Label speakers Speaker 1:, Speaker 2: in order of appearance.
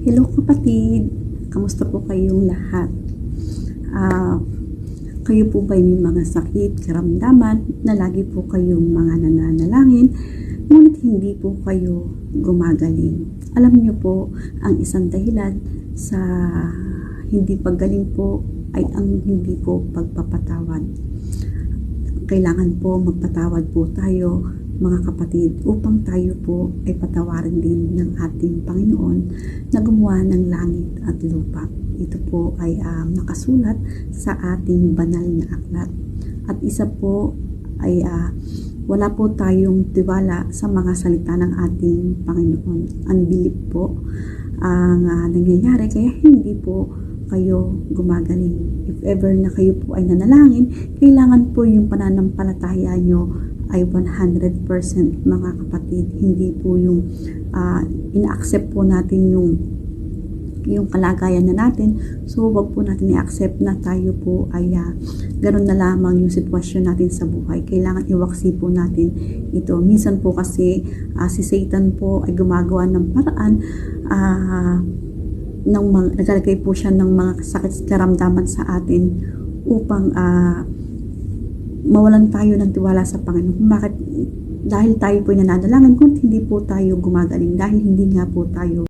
Speaker 1: Hello kapatid, kamusta po kayong lahat? Ah, kayo po ba may mga sakit, karamdaman na lagi po kayong mga nananalangin ngunit hindi po kayo gumagaling? Alam niyo po, ang isang dahilan sa hindi paggaling po ay ang hindi po pagpapatawad. Kailangan po magpatawad po tayo mga kapatid upang tayo po ay patawarin din ng ating Panginoon na gumawa ng langit at lupa. Ito po ay um, nakasulat sa ating banal na aklat. At isa po ay uh, wala po tayong tiwala sa mga salita ng ating Panginoon. Unbelief po ang uh, nangyayari kaya hindi po kayo gumagaling. If ever na kayo po ay nanalangin, kailangan po yung pananampalataya nyo ay 100% mga kapatid. Hindi po yung uh, ina-accept po natin yung yung kalagayan na natin. So, wag po natin i-accept na tayo po ay uh, ganun na lamang yung sitwasyon natin sa buhay. Kailangan iwaksi po natin ito. Minsan po kasi uh, si Satan po ay gumagawa ng paraan uh, ng mga, naglalagay po siya ng mga sakit karamdaman sa atin upang uh, mawalan tayo ng tiwala sa Panginoon. Bakit? Dahil tayo po ay nananalangin kung hindi po tayo gumagaling. Dahil hindi nga po tayo